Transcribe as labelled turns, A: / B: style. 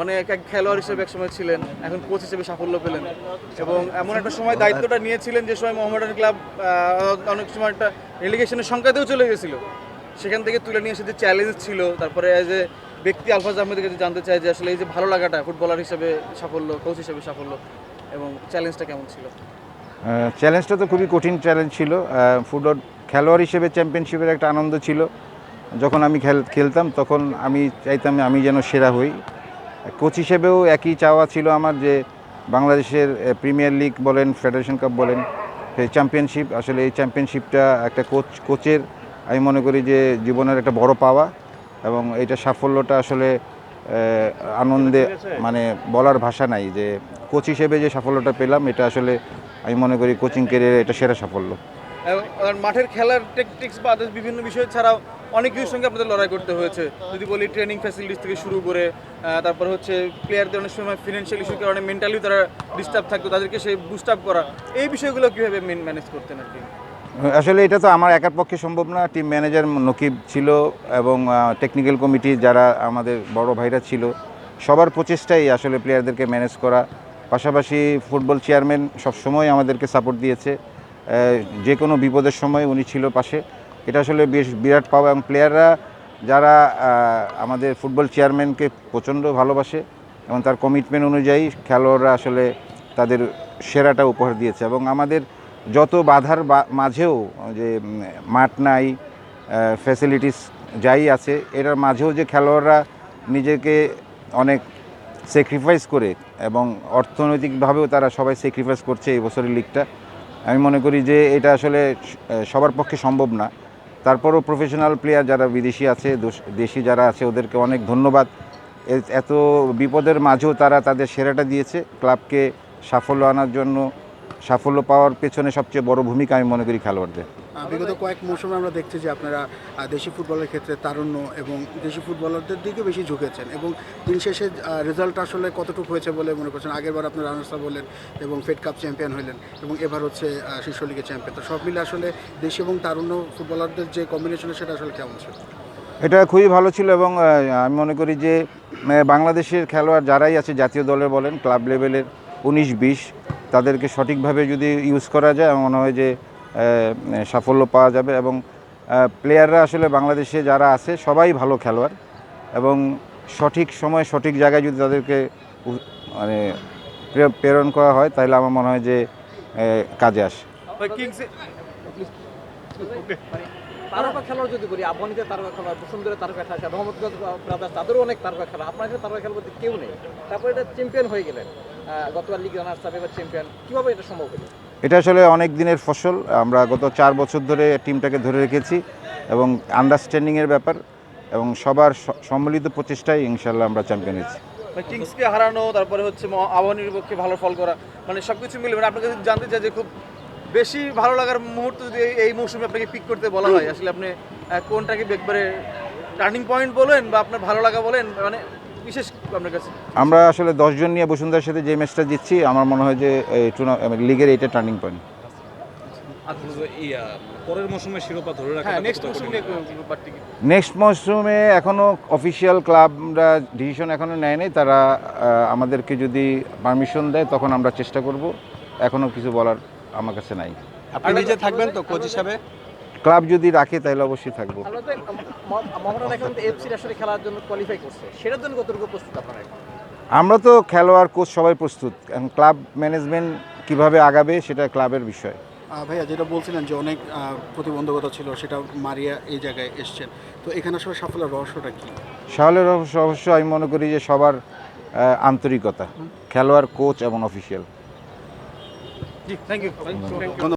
A: মানে এক এক খেলোয়াড় হিসেবে একসময় ছিলেন, এখন কোচ হিসেবে সাফল্য পেলেন। এবং এমন একটা সময় দায়িত্বটা নিয়েছিলেন যে সময় মোহামেডান ক্লাব অনেক সময় একটা রেলিগেশনের সংখ্যাতেও চলে গেছিল। সেখান থেকে তুলে নিয়ে এসে যে চ্যালেঞ্জ ছিল, তারপরে এজ এ ব্যক্তি আলফাজ আহমেদের কাছে জানতে চাই যে আসলে এই যে ভালো লাগাটা ফুটবলার হিসেবে সাফল্য কোচ হিসেবে সাফল্য, এবং চ্যালেঞ্জটা কেমন ছিল?
B: চ্যালেঞ্জটা তো খুবই কঠিন চ্যালেঞ্জ ছিল। ফুটবল খেলোয়াড় হিসেবে চ্যাম্পিয়নশিপের একটা আনন্দ ছিল। যখন আমি খেল, খেলতাম, তখন আমি চাইতাম আমি যেন সেরা হই। কোচ হিসেবেও একই চাওয়া ছিল আমার যে বাংলাদেশের প্রিমিয়ার লিগ বলেন ফেডারেশন কাপ বলেন চ্যাম্পিয়নশিপ আসলে এই চ্যাম্পিয়নশিপটা একটা কোচ, কোচের, আমি মনে করি যে জীবনের একটা বড় পাওয়া এবং এইটা সাফল্যটা আসলে আনন্দে মানে বলার ভাষা নাই যে কোচ হিসেবে যে সাফল্যটা পেলাম, এটা আসলে আমি মনে করি কোচিং কেরিয়ারে এটা সেরা সাফল্য।
A: মাঠের খেলার টেকটিক্স বা others বিভিন্ন বিষয় ছাড়াও অনেক কিছুর সঙ্গে আপনাদের লড়াই করতে হয়েছে। যদি বলি ট্রেনিং ফ্যাসিলিটিস থেকে শুরু করে তারপর হচ্ছে প্লেয়ারদের অনেক সময় ফিনান্সিয়াল ইস্যুর কারণে মেন্টালি তারা ডিস্টার্ব থাকতো, তাদেরকে সেই বুস্ট আপ করা। এই বিষয়গুলো কীভাবে মেন ম্যানেজ করতেন আর কি?
B: আসলে এটা তো আমার একার পক্ষে সম্ভব না। টিম ম্যানেজার নকিব ছিল এবং টেকনিক্যাল কমিটি যারা আমাদের বড় ভাইরা ছিল, সবার প্রচেষ্টাই আসলে প্লেয়ারদেরকে ম্যানেজ করা। পাশাপাশি ফুটবল চেয়ারম্যান সবসময় আমাদেরকে সাপোর্ট দিয়েছে। যে কোনো বিপদের সময় উনি ছিল পাশে। এটা আসলে বেশ বিরাট পাওয়া এবং প্লেয়াররা যারা আমাদের ফুটবল চেয়ারম্যানকে প্রচণ্ড ভালোবাসে এবং তার কমিটমেন্ট অনুযায়ী খেলোয়াড়রা আসলে তাদের সেরাটা উপহার দিয়েছে এবং আমাদের যত বাধার মাঝেও যে মাঠ নাই ফ্যাসিলিটিস যাই আছে, এটার মাঝেও যে খেলোয়াড়রা নিজেকে অনেক স্যাক্রিফাইস করে এবং অর্থনৈতিকভাবেও তারা সবাই স্যাক্রিফাইস করছে এই বছরের লিগটা আমি মনে করি যে এটা আসলে সবার পক্ষে সম্ভব না। তারপরও প্রফেশনাল প্লেয়ার যারা বিদেশি আছে দেশি যারা আছে, ওদেরকে অনেক ধন্যবাদ। এত বিপদের মাঝেও তারা তাদের সেরাটা দিয়েছে। ক্লাবকে সাফল্য আনার জন্য, সাফল্য পাওয়ার পেছনে সবচেয়ে বড় ভূমিকা আমি মনে করি খেলোয়াড়দের।
C: বিগত কয়েক মৌসুমে আমরা দেখছি যে আপনারা দেশি ফুটবলের ক্ষেত্রে তারুণ্য এবং দেশি ফুটবলারদের দিকে বেশি ঝুঁকেছেন এবং দিন শেষে রেজাল্ট আসলে কতটুকু হয়েছে বলে মনে করছেন? আগেরবার আপনার রানার্সা বললেন এবং ফেড কাপ চ্যাম্পিয়ন হলেন এবং এবার হচ্ছে শীর্ষ লিগের চ্যাম্পিয়ন তো সব মিলে আসলে দেশি এবং তারুণ্য ফুটবলারদের যে কম্বিনেশন সেটা আসলে কেমন ছিল?
B: এটা খুবই ভালো ছিল এবং আমি মনে করি যে বাংলাদেশের খেলোয়াড় যারাই আছে জাতীয় দলের বলেন ক্লাব লেভেলের উনিশ, বিশ, তাদেরকে সঠিকভাবে যদি ইউজ করা যায়, আমার মনে হয় যে সাফল্য পাওয়া যাবে এবং প্লেয়াররা আসলে বাংলাদেশে যারা আছে সবাই ভালো খেলোয়াড় এবং সঠিক সময় সঠিক জায়গায় যদি তাদেরকে মানে প্রে- প্রেরণ করা হয় তাহলে আমার মনে হয় যে কাজে আসে।
A: কিংস
D: তারকা খেলোয়াড় যদি বলি আফগানিতে তারকা খেলোয়াড় তারকা খেলা ব্রাদার্স তাদেরও অনেক তারকা খেলা। আপনার তারকা খেলা বলতে কেউ নেই। তারপরে এটা চ্যাম্পিয়ন হয়ে গেলেন। গতবার লিগ রানার্স আপ এবার চ্যাম্পিয়ন কীভাবে এটা সম্ভব হলো?
B: এটা আসলে অনেক দিনের ফসল। আমরা গত চার বছর ধরে টিমটাকে ধরে রেখেছি এবং আন্ডারস্ট্যান্ডিংয়ের ব্যাপার এবং সবার সম্মিলিত প্রচেষ্টায় ইনশাল্লাহ আমরা চ্যাম্পিয়ন হয়েছি।
A: মানে কিংসকে হারানো, তারপরে হচ্ছে আবাহনীর পক্ষে ভালো ফল করা মানে সব কিছু মিলে মানে আপনাকে জানতে চাই যে খুব বেশি ভালো লাগার মুহূর্ত যদি এই- মৌসুমে আপনাকে পিক করতে বলা হয়, আসলে আপনি কোনটাকে একবারে টার্নিং পয়েন্ট বলেন বা আপনার ভালো লাগা বলেন মানে বিশেষ আপনার কাছে?
B: আমরা আসলে দশজন নিয়ে বসুন্ধরার সাথে যে ম্যাচটা জিতছি আমার মনে হয় যে টুর্না লিগের এইটা টার্নিং পয়েন্ট
E: পরের মৌসুমে শিরোপা ধরে রাখা
A: হ্যাঁ? নেক্সট মৌসুমে
B: এখনও অফিসিয়াল ক্লাবরা ডিসিশন এখনও নেয়নি তারা আমাদেরকে যদি পারমিশন দেয় তখন আমরা চেষ্টা করব। এখনও কিছু বলার আমার কাছে নাই।
F: আপনি নিজে থাকবেন তো কোচ হিসাবে?
B: ক্লাব যদি রাখে তাহলে অবশ্যই থাকব।
D: আমরা তো
B: খেলোয়াড় কোচ সবাই প্রস্তুত। এখন ক্লাব ম্যানেজমেন্ট কীভাবে আগাবে সেটা ক্লাবের বিষয়।
C: ভাইয়া যেটা বলছিলেন যে অনেক প্রতিবন্ধকতা ছিল সেটা মারিয়া এই জায়গায় এসছেন। তো এখানে আসলে সাফল্যের রহস্যটা কি?
B: শাহলের রহস্য অবশ্য আমি মনে করি যে সবার আন্তরিকতা। খেলোয়াড় কোচ এবং অফিসিয়াল
A: জি থ্যাংক ইউ